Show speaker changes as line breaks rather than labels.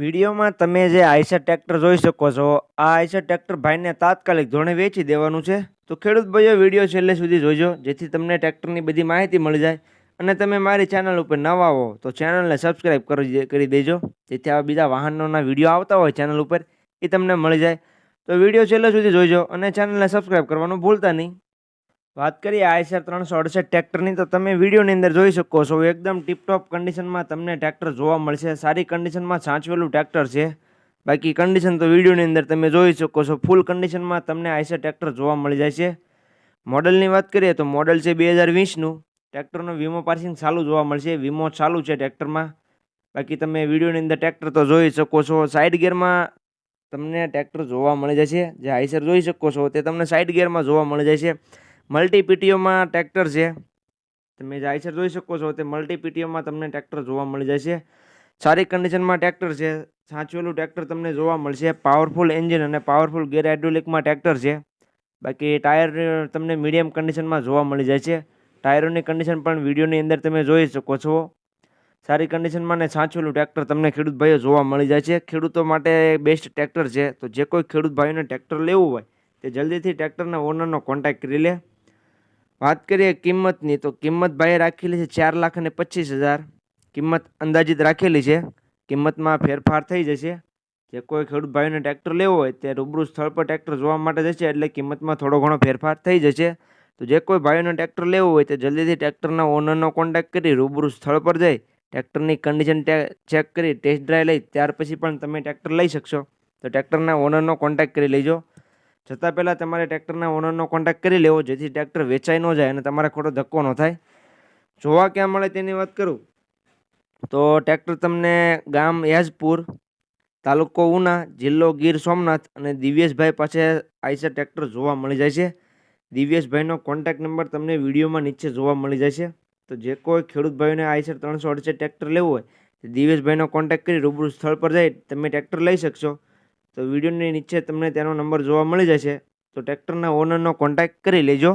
વિડીયોમાં તમે જે આઈસર ટ્રેક્ટર જોઈ શકો છો, આ આઈસર ટ્રેક્ટર ભાઈને તાત્કાલિક ધોરણે વેચી દેવાનું છે. તો ખેડૂત ભાઈઓ, વીડિયો છેલ્લે સુધી જોજો, જેથી તમને ટ્રેક્ટરની બધી માહિતી મળી જાય. અને તમે મારી ચેનલ ઉપર નવા હો, તો ચેનલને સબસ્ક્રાઈબ કરી દેજો. જેથી આવા બીજા વાહનોના વીડિયો આવતા હોય ચેનલ ઉપર, એ તમને મળી જાય. તો વીડિયો છેલ્લે સુધી જોઈજો અને ચેનલને સબસ્ક્રાઈબ કરવાનું ભૂલતા નહીં. વાત કરીએ આઈસર ત્રણસો અડસઠ ટ્રેક્ટરની, તો તમે વિડીયોની અંદર જોઈ શકો છો, એકદમ ટીપટોપ કન્ડિશનમાં તમને ટ્રેક્ટર જોવા મળશે. સારી કન્ડિશનમાં સાચવેલું ટ્રેક્ટર છે. બાકી કન્ડિશન તો વિડીયોની અંદર તમે જોઈ શકો છો. ફૂલ કન્ડિશનમાં તમને આઈસર ટ્રેક્ટર જોવા મળી જાય છે. મોડલની વાત કરીએ તો મોડલ છે બે હજાર વીસનું. ટ્રેક્ટરનો વીમો પાર્સિંગ ચાલુ જોવા મળશે. વીમો ચાલુ છે ટ્રેક્ટરમાં. બાકી તમે વિડીયોની અંદર ટ્રેક્ટર તો જોઈ શકો છો. સાઈડ ગિયરમાં તમને ટ્રેક્ટર જોવા મળી જશે. જે આઈસર જોઈ શકો છો તે તમને સાઈડ ગિયરમાં જોવા મળી જાય છે મલ્ટી પીટીઓમાં ટ્રેક્ટર છે. તમે જાયસર જોઈ શકો છો તે મલ્ટી પીટીઓમાં તમને ટ્રેક્ટર જોવા મળી જશે. સારી કન્ડિશનમાં ટ્રેક્ટર છે. સાચવેલું ટ્રેક્ટર તમને જોવા મળશે. પાવરફુલ એન્જિન અને પાવરફુલ ગેર હાઇડ્રોલિકમાં ટ્રેક્ટર છે. બાકી ટાયર તમને મીડિયમ કન્ડિશનમાં જોવા મળી જાય છે ટાયરોની કન્ડિશન પણ વિડીયોની અંદર તમે જોઈ શકો છો. સારી કન્ડિશનમાં ને સાચવેલું ટ્રેક્ટર તમને ખેડૂત ભાઈઓ જોવા મળી જાય છે ખેડૂતો માટે બેસ્ટ ટ્રેક્ટર છે. તો જે કોઈ ખેડૂત ભાઈઓને ટ્રેક્ટર લેવું હોય તે જલ્દીથી ટ્રેક્ટરના ઓનરનો કોન્ટેક્ટ કરી લે. વાત કરીએ કિંમતની, તો કિંમત ભાઈએ રાખેલી છે ચાર લાખ અને પચીસ હજાર. કિંમત અંદાજિત રાખેલી છે. કિંમતમાં ફેરફાર થઈ જશે. જે કોઈ ખેડૂત ભાઈઓને ટ્રેક્ટર લેવો હોય, તે રૂબરૂ સ્થળ પર ટ્રેક્ટર જોવા માટે જશે, એટલે કિંમતમાં થોડો ઘણો ફેરફાર થઈ જશે. તો જે કોઈ ભાઈઓને ટ્રેક્ટર લેવું હોય, તે જલ્દીથી ટ્રેક્ટરના ઓનરનો કોન્ટેક્ટ કરી રૂબરૂ સ્થળ પર જઈ ટ્રેક્ટરની કન્ડિશન ચેક કરી, ટેસ્ટ ડ્રાઈવ લઈ, ત્યાર પછી પણ તમે ટ્રેક્ટર લઈ શકશો. તો ટ્રેક્ટરના ઓનરનો કોન્ટેક્ટ કરી લેજો. જતાં પહેલાં તમારે ટ્રેક્ટરના ઓનરનો કોન્ટેક્ટ કરી લેવો, જેથી ટ્રેક્ટર વેચાઈ ન જાય અને તમારે ખોટો ધક્કો ન થાય. જોવા ક્યાં મળે તેની વાત કરું? તો ટ્રેક્ટર તમને ગામ યાજપુર, તાલુકો ઉના, જિલ્લો ગીર સોમનાથ અને દિવ્યેશભાઈ પાસે આઈસર ટ્રેક્ટર જોવા મળી જાય છે. દિવ્યેશભાઈનો કોન્ટેક્ટ નંબર તમને વિડીયોમાં નીચે જોવા મળી જાય છે. તો જે કોઈ ખેડૂત ભાઈઓને આઈસર ત્રણસો અડસઠ ટ્રેક્ટર લેવું હોય, તો દિવ્યેશભાઈનો કોન્ટેક્ટ કરી રૂબરૂ સ્થળ પર જઈ તમે ટ્રેક્ટર લઈ શકશો. તો વિડીયોની નીચે તમને તેનો નંબર જોવા મળી જશે. તો ટ્રેક્ટરના ઓનરનો કોન્ટેક્ટ કરી લેજો.